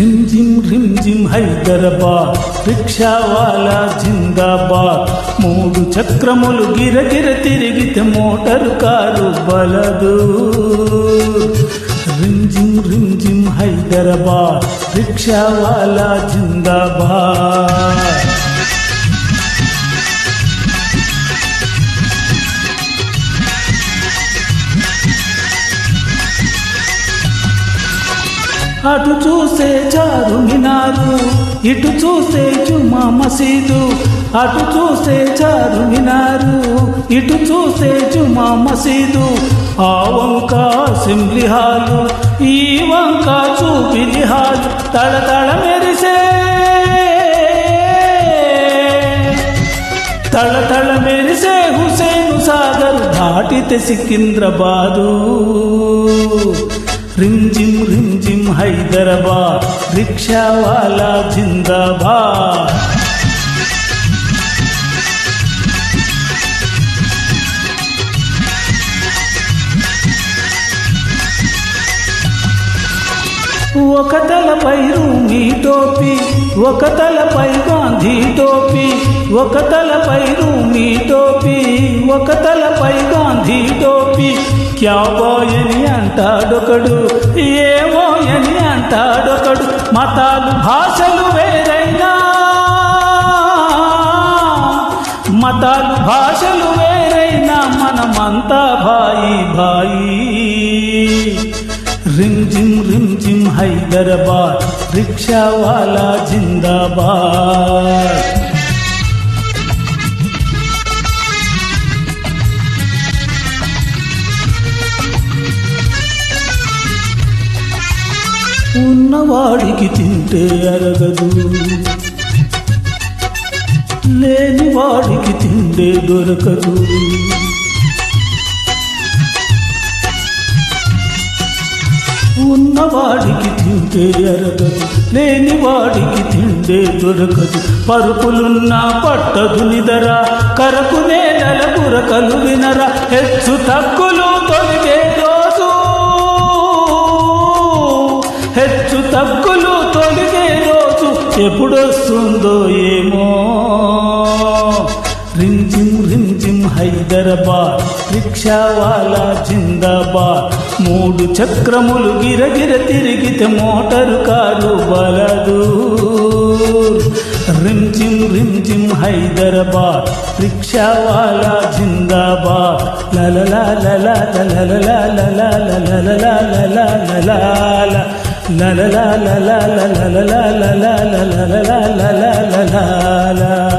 Rim జిమ్ రిమ్ జిమ్ హైదరాబాద్ రిక్షావాలా జిందాబాద్. మూడు చక్రములు గిరగిర తిరిగితే మోటారు కారు బలదు. రిమ్ జిమ్ రిమ్ జిమ్ హైదరాబాద్ రిక్షావాలా జిందాబాద్. అటు చూసే చారు మినారు ఇటు చూసే జుమా మసీదు. అటు చూసే చారు మినారు ఇటు చూసే జుమా మసీదు. ఆ వంక అసెంబ్లీ హాలు ఈ వంక చూపిలి హాలు తళతళ మెరిసే. తళతళ మెరిసే హుసేను సాగర్ దాటితే సికింద్రాబాదు. రిమ్ జిమ్ రిమ్ హైదరాబాద్ రిక్షావాలా జిందాబాద్. ఒక తలపై రూమీ టోపీ ఒక తలపై గాంధీ టోపీ ఒక తలపై రూమీ టోపీ ఒక తలపై గాంధీ టోపీ. క్యా బాయని అంటాడొకడు ఏమో అని అంటాడొకడు. మతాలు భాషలు వేరైనా. మతాలు భాషలు వేరైనా మనమంతా భాయి భాయి. రిమ్ జిమ్ రిమ్ జిమ్ హైదరాబాద్ రిక్షావాలా జిందాబాద్. ఉన్నవాడికి తింటే అరగదు. లేని వాడికి తిండే దొరకదు. ఉన్నవాడికి తింటే ఎరగదు లేని వాడికి తింటే దొరకదు. పరుపులున్నా పట్టదు నిదర కరకు నేల గురకలు వినరా హెచ్చు తక్కులు తొలిగే దోసు హెచ్చు తగ్గులు తొలిగే రోజు ఎప్పుడొస్తుందో ఏమో. రిమ్ జిమ్ రిమ్ జిమ్ హైదరాబాద్ రిక్షావాలా జిందాబాద్ మూడు చక్రములు గిరగిర తిరిగితే మోటారు కారు బలదు రిమ్ జిమ్ రిమ్ జిమ్ హైదరాబాద్ రిక్షావాలా జిందాబాద్ లలలా లలా లలలా లలా లలలా లలా లలా లలలా లలా లలలా లలా లలా లలా లలా